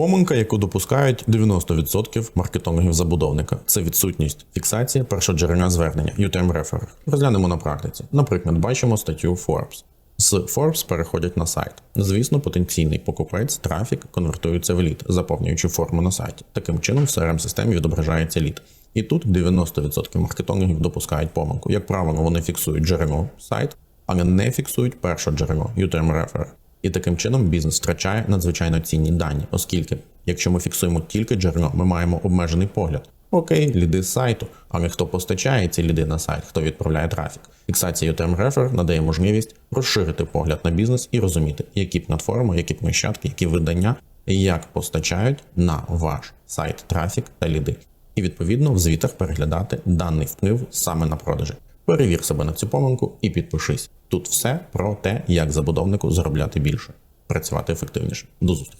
Помилка, яку допускають 90% маркетологів забудовника, це відсутність фіксації першоджерельного звернення UTM Referer. Розглянемо на практиці. Наприклад, бачимо статтю Forbes. З Forbes переходять на сайт. Звісно, потенційний покупець, трафік конвертується в лід, заповнюючи форму на сайті. Таким чином в crm системі відображається лід. І тут 90% маркетологів допускають помилку. Як правило, вони фіксують джерело сайт, але не фіксують перше джерело UTM Referer. І таким чином бізнес втрачає надзвичайно цінні дані, оскільки, якщо ми фіксуємо тільки джерело, ми маємо обмежений погляд. Окей, ліди з сайту, але хто постачає ці ліди на сайт, хто відправляє трафік. Фіксація UTM Refer надає можливість розширити погляд на бізнес і розуміти, які платформи, які площадки, які видання, як постачають на ваш сайт трафік та ліди. І відповідно в звітах переглядати даний вплив саме на продажі. Перевір себе на цю помилку і підпишись. Тут все про те, як забудовнику заробляти більше, працювати ефективніше. До зустрічі.